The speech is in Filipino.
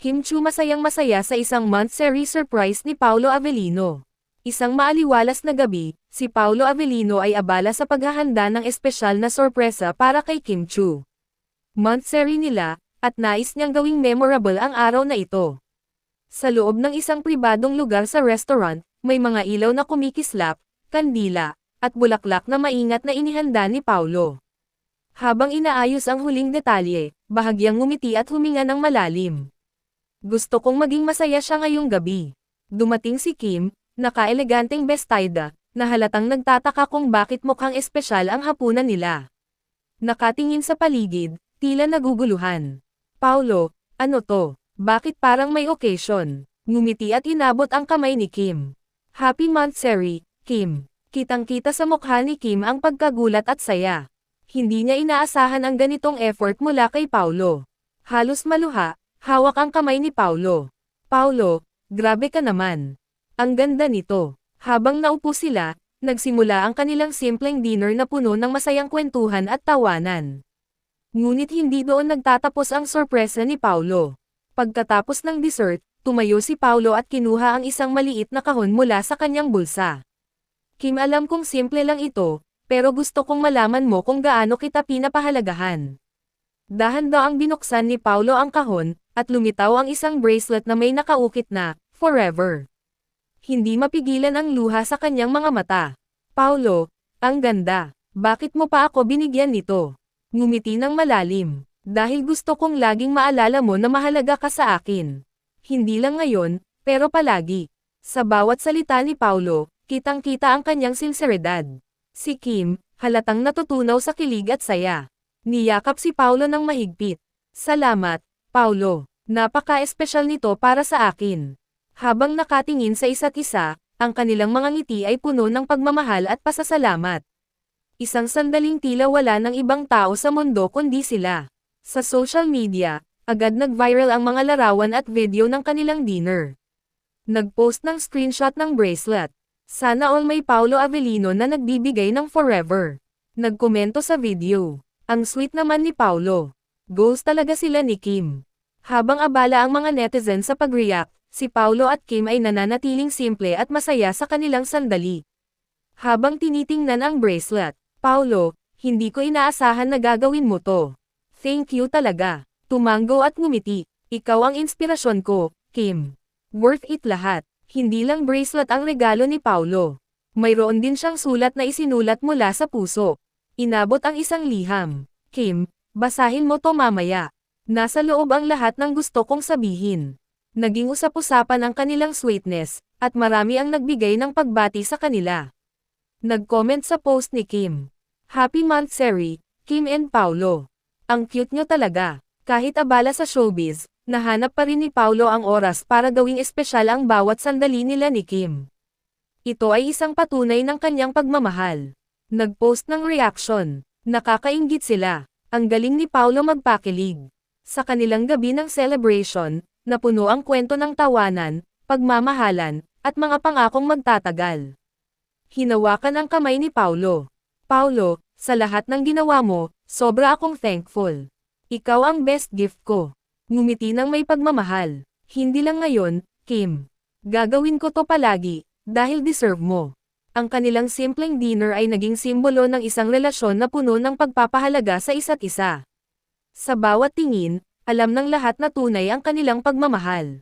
Kim Chu masayang masaya sa isang month-series surprise ni Paulo Avellino. Isang maaliwalas na gabi, si Paulo Avellino ay abala sa paghahanda ng espesyal na sorpresa para kay Kim Chu. Month-series nila, at nais niyang gawing memorable ang araw na ito. Sa loob ng isang pribadong lugar sa restaurant, may mga ilaw na kumikislap, kandila, at bulaklak na maingat na inihanda ni Paulo. Habang inaayos ang huling detalye, bahagyang ngumiti at huminga ng malalim. Gusto kong maging masaya siya ngayong gabi. Dumating si Kim, naka-eleganteng bestida, na halatang nagtataka kung bakit mukhang espesyal ang hapunan nila. Nakatingin sa paligid, tila naguguluhan. Paulo, ano to? Bakit parang may occasion? Ngumiti at inabot ang kamay ni Kim. Happy monthsary, Kim. Kitang-kita sa mukha ni Kim ang pagkagulat at saya. Hindi niya inaasahan ang ganitong effort mula kay Paulo. Halos maluha, hawak ang kamay ni Paulo. Paulo, grabe ka naman. Ang ganda nito. Habang naupo sila, nagsimula ang kanilang simpleng dinner na puno ng masayang kwentuhan at tawanan. Ngunit hindi doon nagtatapos ang sorpresa ni Paulo. Pagkatapos ng dessert, tumayo si Paulo at kinuha ang isang maliit na kahon mula sa kanyang bulsa. Kim alam kong simple lang ito, pero gusto kong malaman mo kung gaano kita pinapahalagahan. Dahan-daang binuksan ni Paulo ang kahon, at lumitaw ang isang bracelet na may nakaukit na, forever. Hindi mapigilan ang luha sa kanyang mga mata. Paulo, ang ganda. Bakit mo pa ako binigyan nito? Ngumiti ng malalim. Dahil gusto kong laging maalala mo na mahalaga ka sa akin. Hindi lang ngayon, pero palagi. Sa bawat salita ni Paulo, kitang-kita ang kanyang sinseridad. Si Kim, halatang natutunaw sa kilig at saya. Niyakap si Paulo ng mahigpit. Salamat, Paulo. Napaka-espesyal nito para sa akin. Habang nakatingin sa isa't isa, ang kanilang mga ngiti ay puno ng pagmamahal at pasasalamat. Isang sandaling tila wala ng ibang tao sa mundo kundi sila. Sa social media, agad nag-viral ang mga larawan at video ng kanilang dinner. Nag-post ng screenshot ng bracelet. Sana all may Paulo Avellino na nagbibigay ng forever. Nagkomento sa video. Ang sweet naman ni Paulo. Goals talaga sila ni Kim. Habang abala ang mga netizen sa pag-react, si Paulo at Kim ay nananatiling simple at masaya sa kanilang sandali. Habang tinitingnan ang bracelet, Paulo, hindi ko inaasahan na gagawin mo to. Thank you talaga. Tumango at ngumiti. Ikaw ang inspirasyon ko, Kim. Worth it lahat. Hindi lang bracelet ang regalo ni Paulo. Mayroon din siyang sulat na isinulat mula sa puso. Inabot ang isang liham. Kim, basahin mo to mamaya. Nasa loob ang lahat ng gusto kong sabihin. Naging usap-usapan ang kanilang sweetness, at marami ang nagbigay ng pagbati sa kanila. Nag-comment sa post ni Kim. Happy monthsary, Kim and Paulo. Ang cute nyo talaga. Kahit abala sa showbiz, nahanap pa rin ni Paulo ang oras para gawing espesyal ang bawat sandali nila ni Kim. Ito ay isang patunay ng kanyang pagmamahal. Nag-post ng reaction. Nakakaingit sila. Ang galing ni Paulo magpakilig. Sa kanilang gabi ng celebration, napuno ang kwento ng tawanan, pagmamahalan, at mga pangakong magtatagal. Hinawakan ang kamay ni Paulo. Paulo, sa lahat ng ginawa mo, sobra akong thankful. Ikaw ang best gift ko. Ngumiti ng may pagmamahal. Hindi lang ngayon, Kim. Gagawin ko to palagi, dahil deserve mo. Ang kanilang simpleng dinner ay naging simbolo ng isang relasyon na puno ng pagpapahalaga sa isa't isa. Sa bawat tingin, alam ng lahat na tunay ang kanilang pagmamahal.